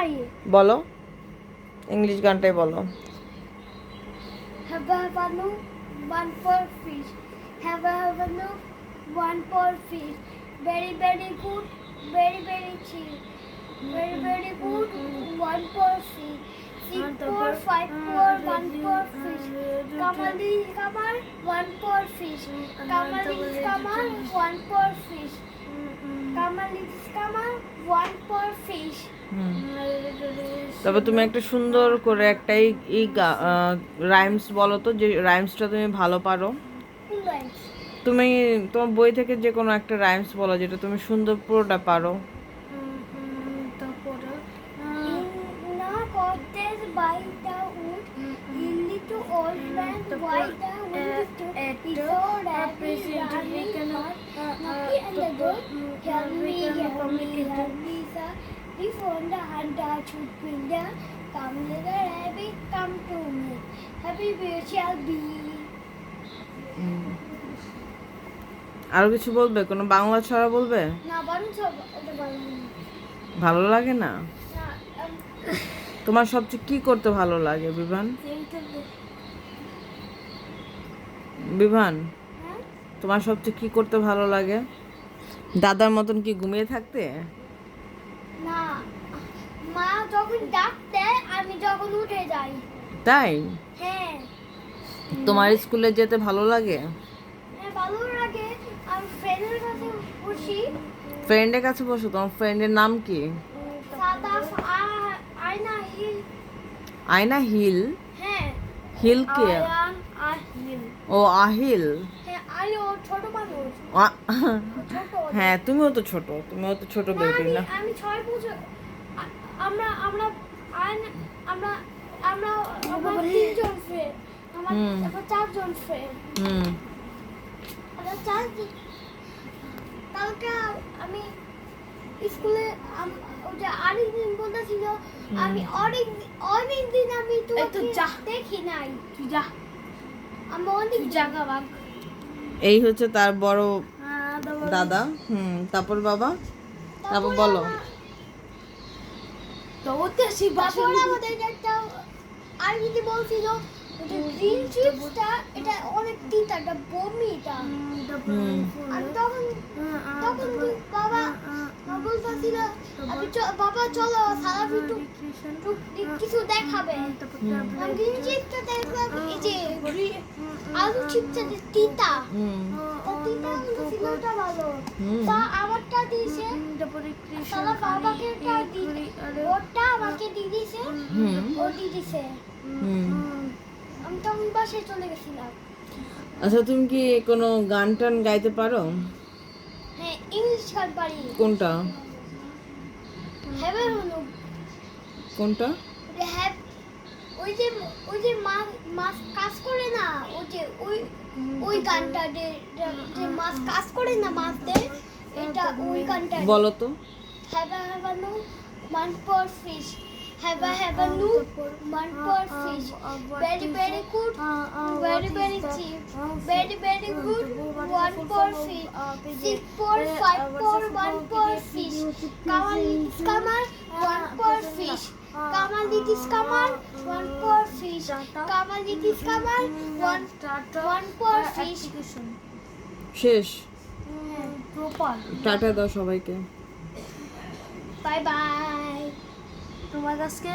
পারি বলো ইংলিশ গানটাই বলো Have a have one for fish. Have a have one for fish. Very very good, very very cheap. Very very good, one for fish. Six four five four one for fish. Kamali kamar one for fish. Kamali kamar one for fish. তবে তুমি একটা সুন্দর করে একটা এই rhymes বলো তো যে রাইমসটা তুমি ভালো পারো। তুমি তোমার বই থেকে যে কোনো একটা রাইমস বলো যেটা তুমি সুন্দর পুরোটা পারো me hell me hell me sir before the hunter should bring the come let the come to me happy we shall be আরও কিছু বলবে? কোনো বাংলা ছড়া বলবে? ভালো লাগে না? তোমার সবচেয়ে কি করতে ভালো লাগে বিভান? বিভান? তোমার সবচেয়ে কি করতে ভালো লাগে? দাদার মতন কি ঘুমিয়ে থাকতে? না মা যখন ডাক দেয় আমি যখন উঠে যাই। তাই? হ্যাঁ। তোমার স্কুলে যেতে ভালো লাগে? হ্যাঁ ভালো লাগে। আমি ফ্রেন্ডের কাছে বসি। ফ্রেন্ডের কাছে বসো তোমার ফ্রেন্ডের নাম কি? আয়না হিল। আয়না হিল? হ্যাঁ। হিল কে? ও আহিল। হ্যাঁ তুমিও তো ছোট তুমিও তো ছোট বেবি না। আমি ছয় বছর। আ- আমরা আমরা আমরা আমরা তিনজন ফ্রেন্ড আমার চারজন ফ্রেন্ড হুম। আমরা চার কালকে আমি স্কুলে আম- ওই যে আরেকদিন বলতেছিল আমি অনেক অনেক দিন আমি তো যা। দেখি নাই। তুই যা। আমি অনেক জাগা বাগ এই হচ্ছে তার বড় হ্যাঁ দাদা। হুম তারপর বাবা? তারপর বলো। তো ওতে সেই বাসন আমাদের একটা আর যদি বলছিল? গ্রিন চিপসটা এটা অনেক তিতা এটা বমি এটা। আর তখন তখন বাবা বলতেছিল আমি বাবা চলো সারা কিছু দেখাবে। গ্রিন চিপসটা দেখলাম এই যে আলু চিপসটা তিতা। তিতা বলতেছিল ওটা ভালো। তা আমারটা দিয়েছে। তারপরে বাবাকে একটা ওটা আমাকে দিয়ে দিয়েছে। ও দিয়ে দিয়েছে। হুম আমি বাসায় চলে গেছিলাম। আচ্ছা তুমি কি কোনো গান টান গাইতে পারো? হ্যাঁ ইংলিশ গান পারি। কোনটা? হ্যাভেন হলো কোনটা? হ্যাভ ওই যে ওই যে মাছ মাছ কাজ করে না ওই যে ওই ওই গানটা যে মাছ কাজ করে না মাছদের এটা ওই গানটা। বলো তো। Have have a no one for fish have a have a no one for fish very very good very very cheap very very good one for fish six four five four one for fish Come kamal is kamal one for fish kamal is kamal one for fish kamal is kamal one one for fish শেষ tata দাও সবাইকে bye bye তোমার কাছে